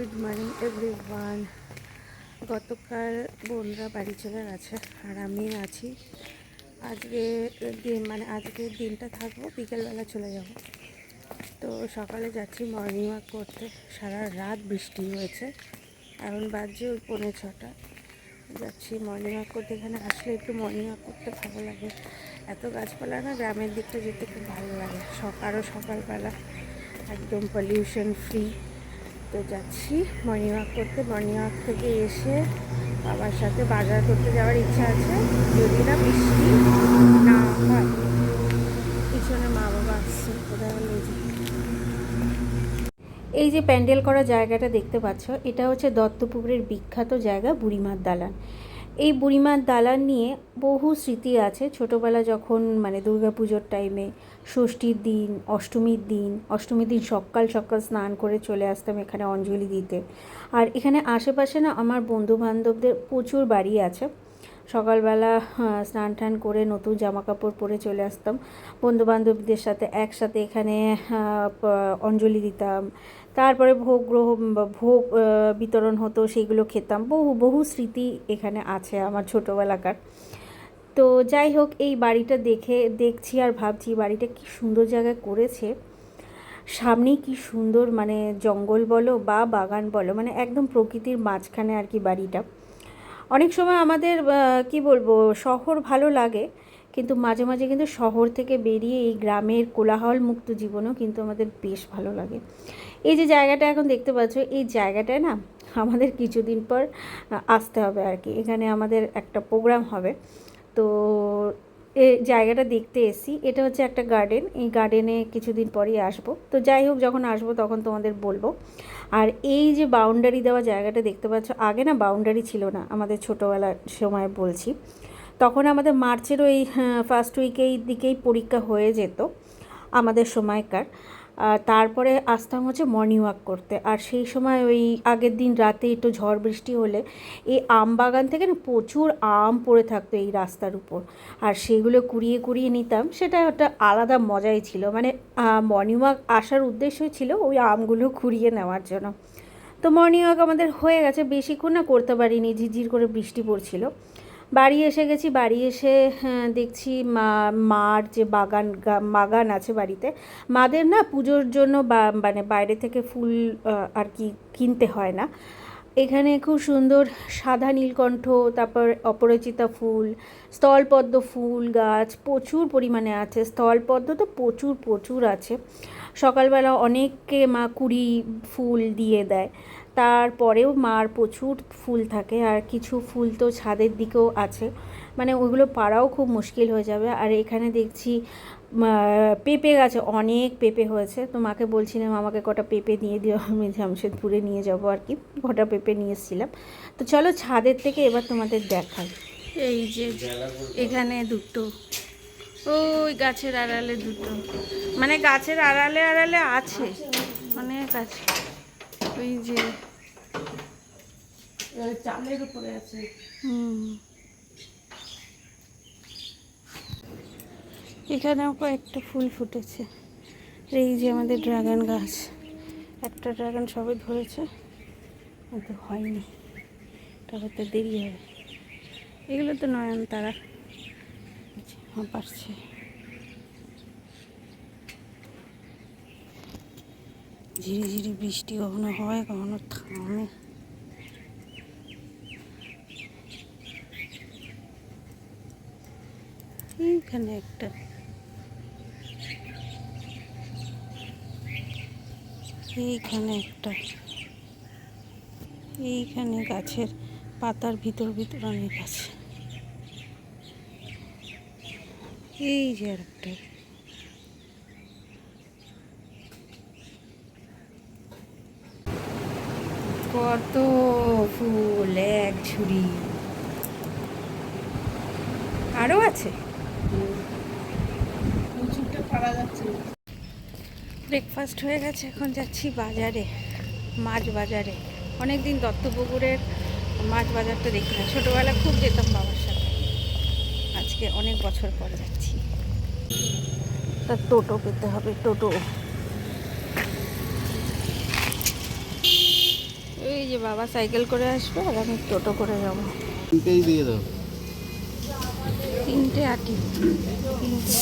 Good morning everyone গতকাল বোনরা বাড়ি চলে গেছে আর আমি আছি। আজকে দিন মানে আজকের দিনটা থাকব, বিকেলবেলা চলে যাব। তো সকালে যাচ্ছি মর্নিং ওয়াক করতে। সারা রাত বৃষ্টি হয়েছে। এখন বাজছে ওই পৌনে ছটা। যাচ্ছি মর্নিং ওয়াক করতে। এখানে আসলে একটু মর্নিং ওয়াক করতে ভালো লাগে। এত গাছপালা না, গ্রামের দিকটা যেতে খুব ভালো লাগে। সকালও সকালবেলা একদম পলিউশন ফ্রি তো যাচ্ছি। মর্নিং ওয়াক করতে মর্নিং ওয়াক থেকে এসে বাবার সাথে বাজার করতে যাওয়ার ইচ্ছা আছে। যদি না বৃষ্টি না হয়, পিছনে মা বাবা আসছে কোথায়। এই যে প্যান্ডেল করা জায়গাটা দেখতে পাচ্ছ, এটা হচ্ছে দত্তপুকুরের বিখ্যাত জায়গা বুড়িমার দালান। এই বুড়িমার দালান নিয়ে বহু স্মৃতি আছে। ছোটোবেলা যখন মানে দুর্গাপুজোর টাইমে ষষ্ঠীর দিন, অষ্টমীর দিন অষ্টমীর দিন সকাল সকাল স্নান করে চলে আসতাম এখানে অঞ্জলি দিতে। আর এখানে আশেপাশে না আমার বন্ধু বান্ধবদের প্রচুর বাড়ি আছে। সকালবেলা স্নান টান করে নতুন জামা কাপড় পরে চলে আসতাম। বন্ধু বান্ধবদের সাথে একসাথে এখানে অঞ্জলি দিতাম। তারপরে ভোগ গ্রহণ বা ভোগ বিতরণ হতো, সেইগুলো খেতাম। বহু বহু স্মৃতি এখানে আছে আমার ছোটোবেলাকার। তো যাই হোক, এই বাড়িটা দেখে, দেখছি আর ভাবছি বাড়িটা কি সুন্দর জায়গায় করেছে। সামনেই কি সুন্দর মানে জঙ্গল বলো বা বাগান বলো মানে একদম প্রকৃতির মাঝখানে আর কি বাড়িটা। অনেক সময় আমাদের কি বলব, শহর ভালো লাগে কিন্তু মাঝে মাঝে কিন্তু শহর থেকে বেরিয়ে এই গ্রামের কোলাহল মুক্ত জীবনও কিন্তু আমাদের বেশ ভালো লাগে। এই যে জায়গাটা এখন দেখতে পাচ্ছ, এই জায়গাটায় না আমাদের কিছুদিন পর আসতে হবে আর কি। এখানে আমাদের একটা প্রোগ্রাম হবে। তো এই জায়গাটা দেখতে এসেছি। এটা হচ্ছে একটা গার্ডেন। এই গার্ডেনে কিছুদিন পরেই আসব। তো যাই হোক, যখন আসব তখন তোমাদের বলব। আর এই যে বাউন্ডারি দেওয়া জায়গাটা দেখতে পাচ্ছ, আগে না বাউন্ডারি ছিল না, আমাদের ছোটোবেলার সময় বলছি। তখন আমাদের মার্চের ওই ফার্স্ট উইকেই দিকেই পরীক্ষা হয়ে যেত আমাদের সময়কার। তারপরে আসতাম হচ্ছে মর্নিং ওয়াক করতে। আর সেই সময় ওই আগের দিন রাতে একটু ঝড় বৃষ্টি হলে এই আম বাগান থেকে না প্রচুর আম পড়ে থাকতো এই রাস্তার উপর। আর সেগুলো কুড়িয়ে কুড়িয়ে নিতাম, সেটা একটা আলাদা মজাই ছিল। মানে মর্নিং ওয়াক আসার উদ্দেশ্যই ছিল ওই আমগুলো কুড়িয়ে নেওয়ার জন্য। তো মর্নিং ওয়াক আমাদের হয়ে গেছে, বেশিক্ষণ না করতে পারিনি, ঝিরঝির করে বৃষ্টি পড়ছিল। বাড়ি এসে গেছি বাড়ি এসে হ্যাঁ, দেখছি মা মার যে বাগান বাগান আছে বাড়িতে মাদের না পুজোর জন্য বা মানে বাইরে থেকে ফুল আর কি কিনতে হয় না। এখানে খুব সুন্দর সাদা নীলকণ্ঠ তারপর অপরাজিতা ফুল স্থলপদ্ম ফুল গাছ প্রচুর পরিমাণে আছে স্থলপদ্ম তো প্রচুর প্রচুর আছে। সকালবেলা অনেককে মা কুড়ি ফুল দিয়ে দেয়। তারপরেও মার প্রচুর ফুল থাকে আর কিছু ফুল তো ছাদের দিকেও আছে। মানে ওইগুলো পাড়াও খুব মুশকিল হয়ে যাবে। আর এখানে দেখছি পেঁপে গাছে অনেক পেঁপে হয়েছে। তো মাকে বলছিলাম আমাকে কটা পেঁপে দিয়ে দিও। আমি জামশেদপুরে নিয়ে যাব আর কি। কটা পেঁপে নিয়ে এসেছিলাম। তো চলো ছাদের থেকে এবার তোমাদের দেখাই। এই যে এখানে দুটো। ওই গাছের আড়ালে দুটো। মানে গাছের আড়ালে আড়ালে আছে। অনেক আছে। ওই যে চালের উপরে আছে। হুম। এখানেও কয়েকটা ফুল ফুটেছে। এই যে আমাদের ড্রাগন গাছ। একটা ড্রাগন সবে ধরেছে। কিন্তু হয়নি। হতে দেরি হবে। এগুলো তো নয়নতারা। হ্যাঁ পারছে। ঝিরি ঝিরি বৃষ্টি কখনো হয়, কখনো থামে। এইখানে একটা। এইখানে একটা। এইখানে গাছের পাতার ভিতর ভিতর অনেক আছে। এই যে আর একটা কত ফুল এক ঝুড়ি। আরও আছে। ব্রেকফাস্ট হয়ে গেছে এখন যাচ্ছি বাজারে মাছ বাজারে। অনেক দিন দত্তপুকুরের মাছ বাজারটা দেখি না। ছোটোবেলা খুব যেতাম বাবার সাথে। আজকে অনেক বছর পরে যাচ্ছি। তা টোটো পেতে হবে টোটো। যে বাবা সাইকেল করে আসবে আর আমি টোটো করে যাব। তিনটেই দিয়ে দাও। তিনটে আটি। তিনটে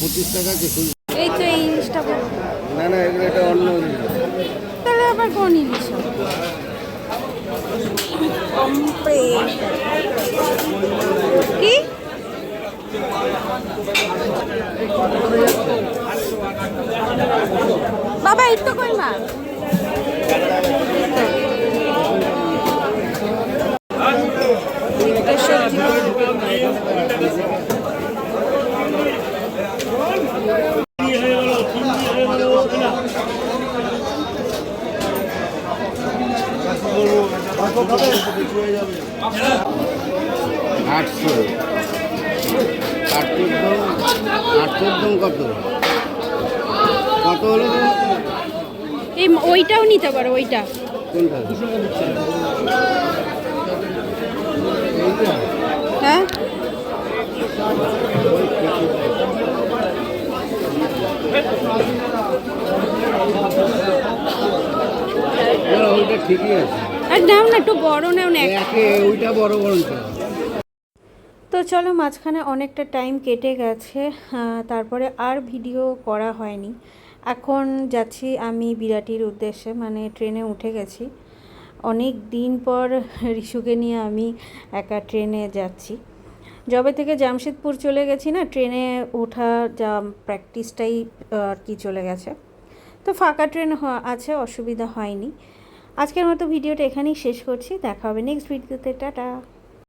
পঁচিশ টাকা এই তো এই বড় না না এগুলো এটা অন্য তাহলে আবার কোন ইলিশ? কি? বাবা এই তো কই সবজি আটশো। আট চোদ্দ আট চোদ্দ কত? কত হলো? এই ওইটাও নিতে পারো ওইটা। হ্যাঁ? ওইটা ঠিকই আছে। আর নাও না একটু বড় নাও না ওইটা বড় বরঞ্চ। তো চলো মাঝখানে অনেকটা টাইম কেটে গেছে তারপরে আর ভিডিও করা হয়নি। এখন যাচ্ছি আমি বিরাটির উদ্দেশ্যে মানে ট্রেনে উঠে গেছি। অনেক দিন পর রিশুকে নিয়ে আমি একা ট্রেনে যাচ্ছি। যবে থেকে জামশেদপুর চলে গেছি না, ট্রেনে ওঠা যা প্র্যাকটিসটাই আর কি চলে গেছে। তো ফাঁকা ট্রেন আছে, অসুবিধা হয়নি। আজকের মতো ভিডিওটা এখানেই শেষ করছি। দেখা হবে নেক্সট ভিডিওতে। টাটা।